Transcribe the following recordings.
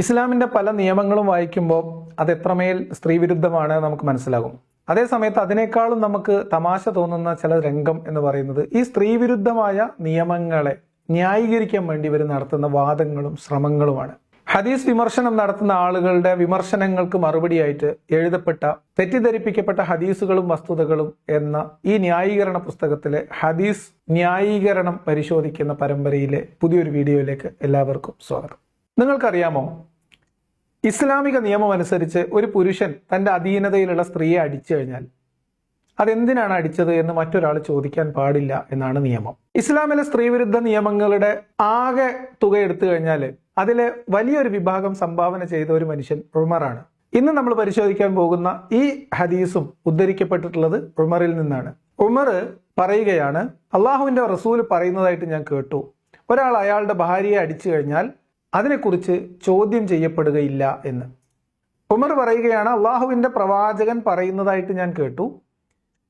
ഇസ്ലാമിന്റെ പല നിയമങ്ങളും വായിക്കുമ്പോൾ അത് എത്രമേൽ സ്ത്രീവിരുദ്ധമാണ് നമുക്ക് മനസ്സിലാകും. അതേസമയത്ത് അതിനേക്കാളും നമുക്ക് തമാശ തോന്നുന്ന ചില രംഗം എന്ന് പറയുന്നത് ഈ സ്ത്രീവിരുദ്ധമായ നിയമങ്ങളെ ന്യായീകരിക്കാൻ വേണ്ടി ഇവർ നടത്തുന്ന വാദങ്ങളും ശ്രമങ്ങളുമാണ്. ഹദീസ് വിമർശനം നടത്തുന്ന ആളുകളുടെ വിമർശനങ്ങൾക്ക് മറുപടിയായിട്ട് എഴുതപ്പെട്ട തെറ്റിദ്ധരിപ്പിക്കപ്പെട്ട ഹദീസുകളും വസ്തുതകളും എന്ന ഈ ന്യായീകരണ പുസ്തകത്തിലെ ഹദീസ് ന്യായീകരണം പരിശോധിക്കുന്ന പരമ്പരയിലെ പുതിയൊരു വീഡിയോയിലേക്ക് എല്ലാവർക്കും സ്വാഗതം. നിങ്ങൾക്കറിയാമോ? ഇസ്ലാമിക നിയമം അനുസരിച്ച് ഒരു പുരുഷൻ തന്റെ അധീനതയിലുള്ള സ്ത്രീയെ അടിച്ചു കഴിഞ്ഞാൽ അതെന്തിനാണ് അടിച്ചത് എന്ന് മറ്റൊരാൾ ചോദിക്കാൻ പാടില്ല എന്നാണ് നിയമം. ഇസ്ലാമിലെ സ്ത്രീവിരുദ്ധ നിയമങ്ങളുടെ ആകെ തുക എടുത്തു കഴിഞ്ഞാൽ അതിലെ വലിയൊരു വിഭാഗം സംഭാവന ചെയ്ത ഒരു മനുഷ്യൻ ഉമറാണ്. ഇന്ന് നമ്മൾ പരിശോധിക്കാൻ പോകുന്ന ഈ ഹദീസും ഉദ്ധരിക്കപ്പെട്ടിട്ടുള്ളത് ഉമറിൽ നിന്നാണ്. ഉമർ പറയുകയാണ് അള്ളാഹുവിന്റെ റസൂൽ പറയുന്നതായിട്ട് ഞാൻ കേട്ടു. ഒരാൾ അയാളുടെ ഭാര്യയെ അടിച്ചു കഴിഞ്ഞാൽ അതിനെക്കുറിച്ച് ചോദ്യം ചെയ്യപ്പെടുകയില്ല എന്ന്. ഉമർ പറയുകയാണ് അള്ളാഹുവിന്റെ പ്രവാചകൻ പറയുന്നതായിട്ട് ഞാൻ കേട്ടു.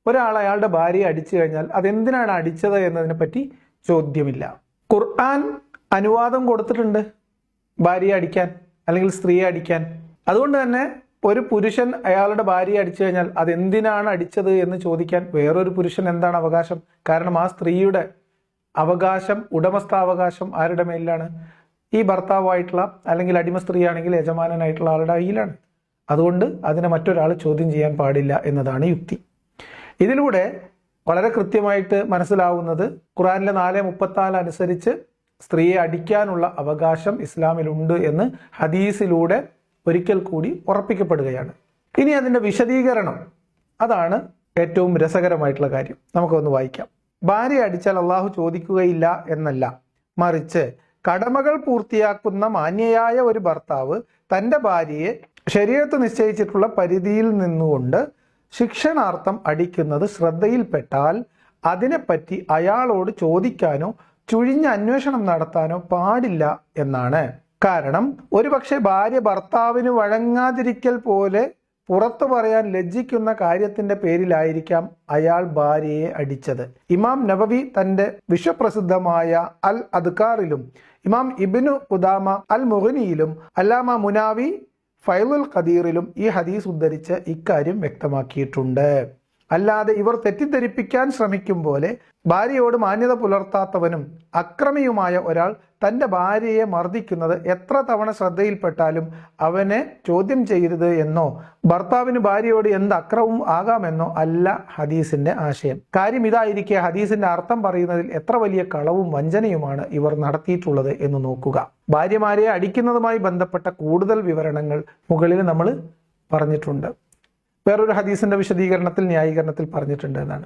ഒരാൾ അയാളുടെ ഭാര്യയെ അടിച്ചു കഴിഞ്ഞാൽ അതെന്തിനാണ് അടിച്ചത് എന്നതിനെ പറ്റി ചോദ്യമില്ല. ഖുർആൻ അനുവാദം കൊടുത്തിട്ടുണ്ട് ഭാര്യയെ അടിക്കാൻ അല്ലെങ്കിൽ സ്ത്രീയെ അടിക്കാൻ. അതുകൊണ്ട് തന്നെ ഒരു പുരുഷൻ അയാളുടെ ഭാര്യയെ അടിച്ചു കഴിഞ്ഞാൽ അതെന്തിനാണ് അടിച്ചത് എന്ന് ചോദിക്കാൻ വേറൊരു പുരുഷൻ എന്താണ് അവകാശം? കാരണം ആ സ്ത്രീയുടെ അവകാശം ഉടമസ്ഥാവകാശം ആരുടെ മേലിലാണ്? ഈ ഭർത്താവായിട്ടുള്ള അല്ലെങ്കിൽ അടിമ സ്ത്രീയാണെങ്കിൽ യജമാനനായിട്ടുള്ള ആളുടെ കയ്യിലാണ്. അതുകൊണ്ട് അതിനെ മറ്റൊരാൾ ചോദ്യം ചെയ്യാൻ പാടില്ല എന്നതാണ് യുക്തി. ഇതിലൂടെ വളരെ കൃത്യമായിട്ട് മനസ്സിലാവുന്നത് ഖുറാനിലെ നാല് മുപ്പത്തിനാല് അനുസരിച്ച് സ്ത്രീയെ അടിക്കാനുള്ള അവകാശം ഇസ്ലാമിലുണ്ട് എന്ന് ഹദീസിലൂടെ ഒരിക്കൽ കൂടി ഉറപ്പിക്കപ്പെടുകയാണ്. ഇനി അതിന്റെ വിശദീകരണം. അതാണ് ഏറ്റവും രസകരമായിട്ടുള്ള കാര്യം. നമുക്കൊന്ന് വായിക്കാം. ഭാര്യ അടിച്ചാൽ അള്ളാഹു ചോദിക്കുകയില്ല എന്നല്ല. മറിച്ച് കടമകൾ പൂർത്തിയാക്കുന്ന മാന്യയായ ഒരു ഭർത്താവ് തന്റെ ഭാര്യയെ ശരീരത്ത് നിശ്ചയിച്ചിട്ടുള്ള പരിധിയിൽ നിന്നുകൊണ്ട് ശിക്ഷണാർത്ഥം അടിക്കുന്നത് ശ്രദ്ധയിൽപ്പെട്ടാൽ അതിനെപ്പറ്റി അയാളോട് ചോദിക്കാനോ ചുഴിഞ്ഞ അന്വേഷണം നടത്താനോ പാടില്ല എന്നാണ്. കാരണം ഒരുപക്ഷെ ഭാര്യ ഭർത്താവിന് വഴങ്ങാതിരിക്കൽ പോലെ പുറത്തു പറയാൻ ലജ്ജിക്കുന്ന കാര്യത്തിന്റെ പേരിലായിരിക്കാം അയാൾ ഭാര്യയെ അടിച്ചത്. ഇമാം നബവി തന്റെ വിശ്വപ്രസിദ്ധമായ അൽ അദ്കാറിലും ഇമാം ഇബിനു ഉദാമ അൽ മുഹനിയിലും അല്ലാമ മുനാവി ഫൈലുൽ ഖദീറിലും ഈ ഹദീസ് ഉദ്ധരിച്ച് ഇക്കാര്യം വ്യക്തമാക്കിയിട്ടുണ്ട്. അല്ലാതെ ഇവർ തെറ്റിദ്ധരിപ്പിക്കാൻ ശ്രമിക്കും പോലെ ഭാര്യയോട് മാന്യത പുലർത്താത്തവനും അക്രമിയുമായ ഒരാൾ തന്റെ ഭാര്യയെ മർദ്ദിക്കുന്നത് എത്ര തവണ ശ്രദ്ധയിൽപ്പെട്ടാലും അവനെ ചോദ്യം ചെയ്യരുത് എന്നോ ഭർത്താവിന് ഭാര്യയോട് എന്ത് അക്രമവും ആകാമെന്നോ അല്ല ഹദീസിന്റെ ആശയം. കാര്യം ഇതായിരിക്കെ ഹദീസിന്റെ അർത്ഥം പറയുന്നതിൽ എത്ര വലിയ കളവും വഞ്ചനയുമാണ് ഇവർ നടത്തിയിട്ടുള്ളത് എന്ന് നോക്കുക. ഭാര്യമാരെ അടിക്കുന്നതുമായി ബന്ധപ്പെട്ട കൂടുതൽ വിവരണങ്ങൾ മുകളിൽ നമ്മൾ പറഞ്ഞിട്ടുണ്ട്. വേറൊരു ഹദീസിന്റെ വിശദീകരണത്തിൽ ന്യായീകരണത്തിൽ പറഞ്ഞിട്ടുണ്ട് എന്നാണ്.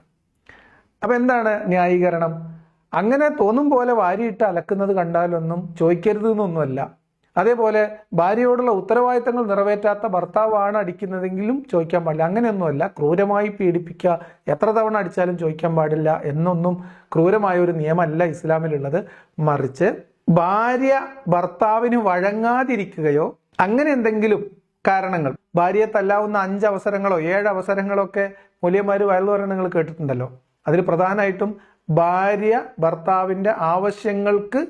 അപ്പം എന്താണ് ന്യായീകരണം? അങ്ങനെ തോന്നും പോലെ വാരിയിട്ട് അലക്കുന്നത് കണ്ടാലൊന്നും ചോദിക്കരുത് എന്നൊന്നുമല്ല അതേപോലെ ഭാര്യയോടുള്ള ഉത്തരവാദിത്തങ്ങൾ നിറവേറ്റാത്ത ഭർത്താവാണ് അടിക്കുന്നതെങ്കിലും ചോദിക്കാൻ പാടില്ല. അങ്ങനെയൊന്നുമല്ല. ക്രൂരമായി പീഡിപ്പിക്കുക എത്ര തവണ അടിച്ചാലും ചോദിക്കാൻ പാടില്ല എന്നൊന്നും ക്രൂരമായ ഒരു നിയമമല്ല ഇസ്ലാമിലുള്ളത്. മറിച്ച് ഭാര്യ ഭർത്താവിന് വഴങ്ങാതിരിക്കുകയോ അങ്ങനെ എന്തെങ്കിലും കാരണങ്ങൾ. ഭാര്യയെ തല്ലാവുന്ന അഞ്ച് അവസരങ്ങളോ ഏഴ് അവസരങ്ങളോ ഒക്കെ മുലിയന്മാർ വയലു നിങ്ങൾ കേട്ടിട്ടുണ്ടല്ലോ. അതിൽ പ്രധാനമായിട്ടും ഭാര്യ ഭർത്താവിന്റെ ആവശ്യങ്ങൾക്ക്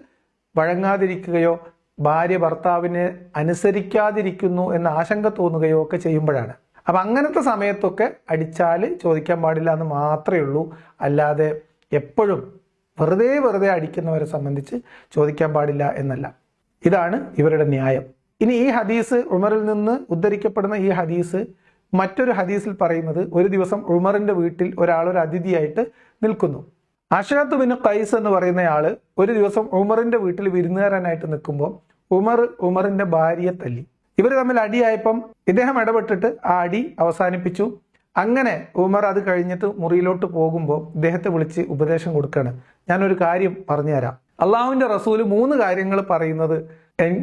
വഴങ്ങാതിരിക്കുകയോ ഭാര്യ ഭർത്താവിനെ അനുസരിക്കാതിരിക്കുന്നു എന്ന ആശങ്ക തോന്നുകയോ ഒക്കെ ചെയ്യുമ്പോഴാണ്. അപ്പം അങ്ങനത്തെ സമയത്തൊക്കെ അടിച്ചാൽ ചോദിക്കാൻ പാടില്ല എന്ന് മാത്രമേ ഉള്ളൂ. അല്ലാതെ എപ്പോഴും വെറുതെ വെറുതെ അടിക്കുന്നവരെ സംബന്ധിച്ച് ചോദിക്കാൻ പാടില്ല എന്നല്ല. ഇതാണ് ഇവരുടെ ന്യായം. ഇനി ഈ ഹദീസ് ഉമറിൽ നിന്ന് ഉദ്ധരിക്കപ്പെടുന്ന ഈ ഹദീസ് മറ്റൊരു ഹദീസിൽ പറയുന്നത് ഒരു ദിവസം ഉമറിന്റെ വീട്ടിൽ ഒരാൾ ഒരു അതിഥിയായിട്ട് നിൽക്കുന്നു. അഷാത്ത് ബിൻ ഖൈസ് എന്ന് പറയുന്നയാൾ ഒരു ദിവസം ഉമറിന്റെ വീട്ടിൽ വിരുന്നുകാരനായിട്ട് നിൽക്കുമ്പോൾ ഉമർ ഉമറിന്റെ ഭാര്യയെ തല്ലി. ഇവർ തമ്മിൽ അടിയായപ്പം ഇദ്ദേഹം ഇടപെട്ടിട്ട് ആ അടി അവസാനിപ്പിച്ചു. അങ്ങനെ ഉമർ അത് കഴിഞ്ഞിട്ട് മുറിയിലോട്ട് പോകുമ്പോൾ ഇദ്ദേഹത്തെ വിളിച്ച് ഉപദേശം കൊടുക്കുകയാണ് ഞാനൊരു കാര്യം പറഞ്ഞുതരാം. അള്ളാഹുവിന്റെ റസൂൽ മൂന്ന് കാര്യങ്ങൾ പറയുന്നത്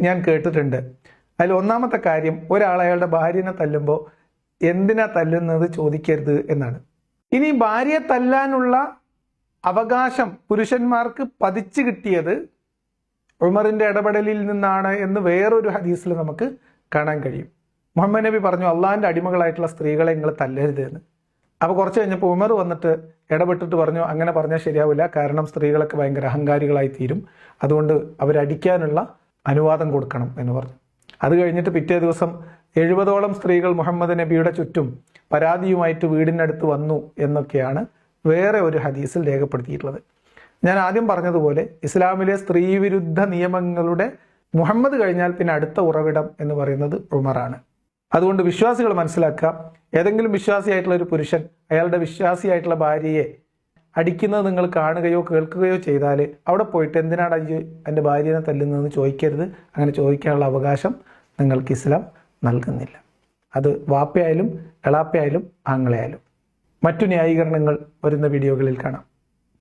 ഞാൻ കേട്ടിട്ടുണ്ട്. അതിൽ ഒന്നാമത്തെ കാര്യം ഒരാൾ അയാളുടെ ഭാര്യനെ തല്ലുമ്പോൾ എന്തിനാ തല്ലുന്നത് ചോദിക്കരുത് എന്നാണ്. ഇനി ഭാര്യയെ തല്ലാനുള്ള അവകാശം പുരുഷന്മാർക്ക് പതിച്ചു കിട്ടിയത് ഉമറിന്റെ ഇടപെടലിൽ നിന്നാണ് എന്ന് വേറൊരു ഹദീസിൽ നമുക്ക് കാണാൻ കഴിയും. മുഹമ്മദ് നബി പറഞ്ഞു അള്ളാഹിന്റെ അടിമകളായിട്ടുള്ള സ്ത്രീകളെ നിങ്ങൾ തല്ലരുത് എന്ന്. അപ്പൊ കുറച്ച് കഴിഞ്ഞപ്പോൾ ഉമർ വന്നിട്ട് ഇടപെട്ടിട്ട് പറഞ്ഞു അങ്ങനെ പറഞ്ഞാൽ ശരിയാവില്ല. കാരണം സ്ത്രീകളൊക്കെ ഭയങ്കര അഹങ്കാരികളായി തീരും. അതുകൊണ്ട് അവരടിക്കാനുള്ള അനുവാദം കൊടുക്കണം എന്ന് പറഞ്ഞു. അത് കഴിഞ്ഞിട്ട് പിറ്റേ ദിവസം എഴുപതോളം സ്ത്രീകൾ മുഹമ്മദ് നബിയുടെ ചുറ്റും പരാതിയുമായിട്ട് വീടിനടുത്ത് വന്നു എന്നൊക്കെയാണ് വേറെ ഒരു ഹദീസിൽ രേഖപ്പെടുത്തിയിട്ടുള്ളത്. ഞാൻ ആദ്യം പറഞ്ഞതുപോലെ ഇസ്ലാമിലെ സ്ത്രീവിരുദ്ധ നിയമങ്ങളുടെ മുഹമ്മദ് കഴിഞ്ഞാൽ പിന്നെ അടുത്ത ഉറവിടം എന്ന് പറയുന്നത് ഉമറാണ്. അതുകൊണ്ട് വിശ്വാസികൾ മനസ്സിലാക്കുക ഏതെങ്കിലും വിശ്വാസിയായിട്ടുള്ള ഒരു പുരുഷൻ അയാളുടെ വിശ്വാസിയായിട്ടുള്ള ഭാര്യയെ അടിക്കുന്നത് നിങ്ങൾ കാണുകയോ കേൾക്കുകയോ ചെയ്താൽ അവിടെ പോയിട്ട് എന്തിനാണ് അയ്യോ എന്റെ ഭാര്യനെ തല്ലുന്നതെന്ന് ചോദിക്കരുത്. അങ്ങനെ ചോദിക്കാനുള്ള അവകാശം നിങ്ങൾക്ക് ഇസ്ലാം നൽകുന്നില്ല. അത് വാപ്പയായാലും എളാപ്പയായാലും ആങ്ങളയായാലും മറ്റു ന്യായീകരണങ്ങൾ വരുന്ന വീഡിയോകളിൽ കാണാം.